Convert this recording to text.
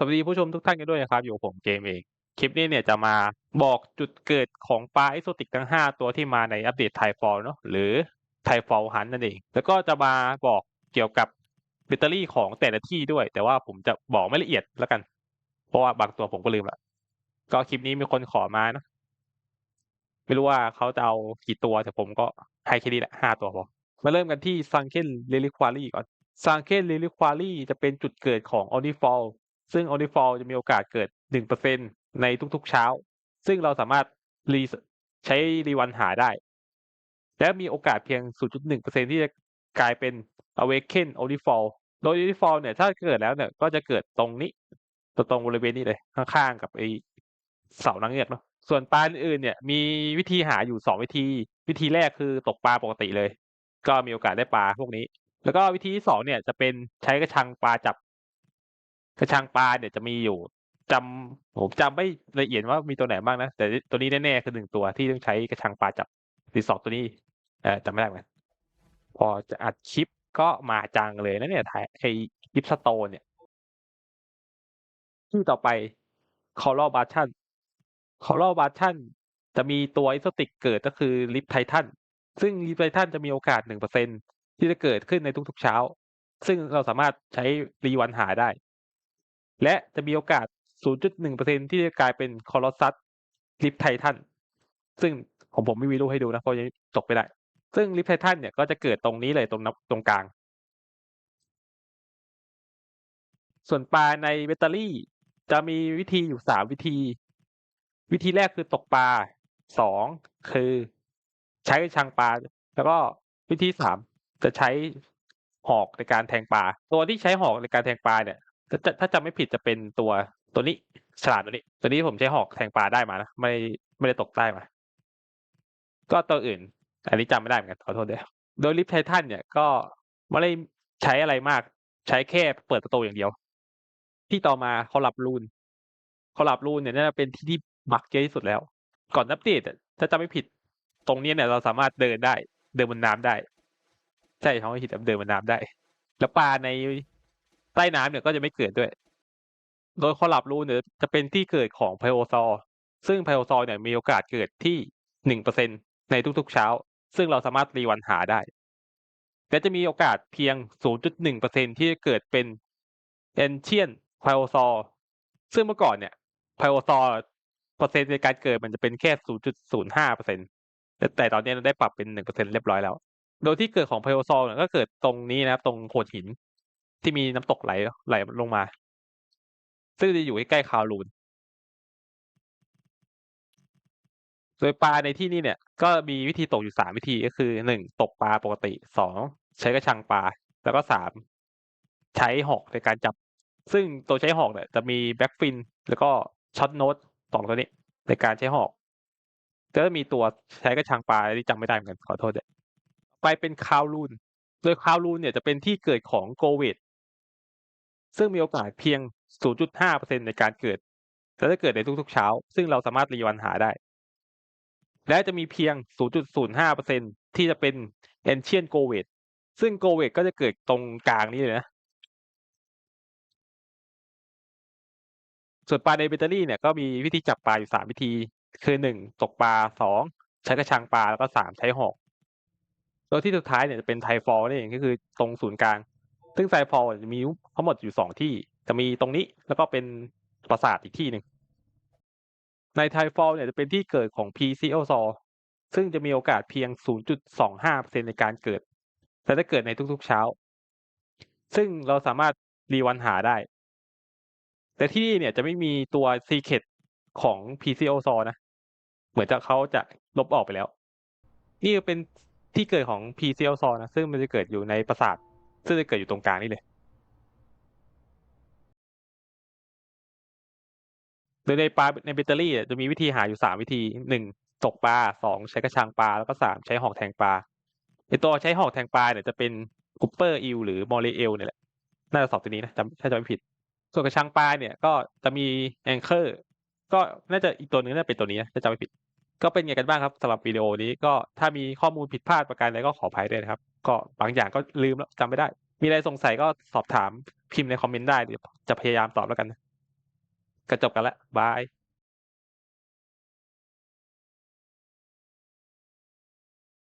สวัสดีผู้ชมทุกท่านกันด้วยนะครับ อยู่ผมเกมเอง คลิปนี้เนี่ยจะมาบอกจุดเกิดของปลาเอ็กโซติกทั้ง 5 ตัวที่มาในอัปเดตไทฟอลเนาะหรือไทฟอลฮันนั่นเอง แล้วก็จะมาบอกเกี่ยวกับแบตเตอรี่ของแต่ละที่ด้วย แต่ว่าผมจะบอกไม่ละเอียดแล้วกัน เพราะว่าบางตัวผมก็ลืมละก็คลิปนี้มีคนขอมานะ ไม่รู้ว่าเขาจะเอากี่ตัวแต่ผมก็ให้แค่นี้แหละห้าตัวพอมาเริ่มกันที่ซังเคนเ e ลิควารีก่อนซังเคนเ e ลิควารีจะเป็นจุดเกิดของออนิฟอล ซึ่งออนิฟอลจะมีโอกาสเกิดหนึ่งเปอร์เซ็นในทุกๆเช้า ซึ่งเราสามารถรีใช้รีวันหาได้ และมีโอกาสเพียง 0.1%ที่จะกลายเป็น Awaken o n i f a l โดย o n i f a l เนี่ยถ้าเกิดแล้วเนี่ยก็จะเกิดตรงนี้ตรงบริเวณนี้เลยข้างๆกับไอเสานางเงือกเนาะส่วนปลาอื่นๆเนี่ยมีวิธีหาอยู่สองวิธี วิธีแรกคือตกปลาปกติเลย ก็มีโอกาสได้ปลาพวกนี้ แล้วก็วิธีที่สองเนี่ยจะเป็นใช้กระชังปลาจับ กระชังปลาเนี่ยจะมีอยู่จำผมจำไม่ละเอียดว่ามีตัวไหนบ้างนะ แต่ตัวนี้แน่ๆคือหนึ่งตัวที่ต้องใช้กระชังปลาจับรีสอร์ทตัวนี้เออจำไม่ได้เหมือนพอจะอัดคลิปก็มาจังเลยนะเนี่ยถ่ายไอคลิปสโตนเนี่ยที่ต่อไปคอร์ลบาชันคอร์ลบาชันจะมีตัวอิสติกเกิดก็คือลิฟไททันซึ่งลิฟไททันจะมีโอกาสหนึ่งเปอร์เซ็นที่จะเกิดขึ้นในทุกๆเช้า ซึ่งเราสามารถใช้รีวันหาได้ และจะมีโอกาส 0.1%ที่จะกลายเป็นคอร์ลซัสลิฟไททันซึ่งของผมไม่มีรูปให้ดูนะ เพราะยังตกไปได้ ซึ่งลิฟไททันเนี่ยก็จะเกิดตรงนี้เลยตรงตรงกลาง ส่วนปลาในแบตเตอรี่ จะมีวิธีอยู่สามวิธี วิธีแรกคือตกปลาสองคือใช้ชังปลา แล้วก็วิธีสามจะใช้หอกในการแทงปลา ตัวที่ใช้หอกในการแทงปลาเนี่ย ถ้าถ้าจำไม่ผิดจะเป็นตัวตัวนี้ฉลาดตัวนี้ ตัวนี้ผมใช้หอกแทงปลาได้มานะไม่ไม่ได้ตกใต้มา ก็ตัวอื่น อันนี้จำไม่ได้เหมือนกันขอโทษด้วยโดยลิฟไททันเนี่ยก็ไม่ได้ใช้อะไรมาก ใช้แค่เปิดประตูอย่างเดียว ที่ต่อมาคอลับรูนคอลับรูนเนี่ยน่าจะเป็นที่ที่บักเยอะที่สุดแล้ว ก่อนอัปเดตถ้าจำไม่ผิดตรงนี้เนี่ยเราสามารถเดินได้ เดินบนน้ำได้ ใช่เขาไม่ผิดเดินบนน้ำได้ แล้วปลาใน ใต้น้ำเนี่ยก็จะไม่เกิดด้วย โดยคอลับรูเนี่ยจะเป็นที่เกิดของไพโอซอร์ซึ่งไพโอซอร์เนี่ยมีโอกาสเกิดที่หนึ่งเปอร์เซ็นในทุกๆเช้า ซึ่งเราสามารถรีวันหาได้ และจะมีโอกาสเพียง 0.1%ที่จะเกิดเป็นเอนเชียนไพโอซอร์ซึ่งเมื่อก่อนเนี่ยไพโอซอร์เปอร์เซ็นต์ในการเกิดมันจะเป็นแค่ 0.05%แต่ตอนนี้เราได้ปรับเป็น 1%เรียบร้อยแล้ว โดยที่เกิดของไพโอซอร์ก็เกิดตรงนี้นะครับ ตรงโขดหิน ที่มีน้ำตกไหลไหลลงมา ซึ่งจะอยู่ใกล้คาวลูน โดยปลาในที่นี่เนี่ย ก็มีวิธีตกอยู่สามวิธีก็คือหนึ่งตกปลาปกติสองใช้กระชังปลา แล้วก็สามใช้หอกในการจับ ซึ่งตัวใช้หอกเนี่ยจะมีแบ็กฟิน แล้วก็ช็อตโนตสองตัวนี้ ในการใช้หอกก็จะมีตัวใช้กระชังปลาที่จำไม่ได้เหมือนกันขอโทษด้วยไปเป็นคาวลูน โดยคาวลูนเนี่ยจะเป็นที่เกิดของโกเวต ซึ่งมีโอกาสเพียง 0.5%ในการเกิด จะได้เกิดในทุกๆเช้า ซึ่งเราสามารถรีวันหาได้ และจะมีเพียง 0.05%ที่จะเป็น Ancient g o w e t ซึ่ง g o w e t ก็จะเกิดตรงกลางนี้เลยนะ ส่วนปลาในแบตเตอรี่เนี่ยก็มีวิธีจับปลาอยู่สามวิธี คือหนึ่งตกปลาสองใช้กระชังปลา แล้วก็สามใช้หอก โดยที่สุดท้ายเนี่ยจะเป็นไทฟอลนี่เองก็คือตรงศูนย์กลาง ซึ่งไซฟอลจะมีทั้งหมดอยู่สองที่ จะมีตรงนี้แล้วก็เป็นปราสาทอีกที่หนึ่ง ในไทฟอลเนี่ยจะเป็นที่เกิดของ p c o s o ซึ่งจะมีโอกาสเพียง 0.25%ในการเกิด แต่ถ้าเกิดในทุกๆเช้า ซึ่งเราสามารถรีวันหาได้ แต่ที่นี่เนี่ยจะไม่มีตัว Secret ของ p c o s o นะ เหมือนจะเขาจะลบออกไปแล้ว นี่เป็นที่เกิดของ p c o s o นะ ซึ่งมันจะเกิดอยู่ในปราสาท ซึ่งจะเกิดอยู่ตรงกลางนี่เลยโดยในปลาในแบตเตอรี่จะมีวิธีหาอยู่สามวิธีหนึ่งตกปลาสองใช้กระชังปลาแล้วก็สามใช้หอกแทงปลาในตัวใช้หอกแทงปลาเนี่ยจะเป็นคูเปอร์อิลหรือมอริเอลเนี่ยแหละน่าจะสอบตัวนี้นะจำถ้าจำไม่ผิด ส่วนกระชังปลาเนี่ยก็จะมีแองเกอร์ก็น่าจะอีกตัวนึงน่าเป็นตัวนี้นะถ้าจำไม่ผิด ก็เป็นไงกันบ้างครับสำหรับวิดีโอนี้ก็ถ้ามีข้อมูลผิดพลาดประการใดก็ขออภัยด้วยนะครับ ก็บางอย่างก็ลืมแล้วจำไม่ได้ มีอะไรสงสัยก็สอบถามพิมพ์ในคอมเมนต์ได้เดี๋ยวจะพยายามตอบแล้วกันก็จบกันละบาย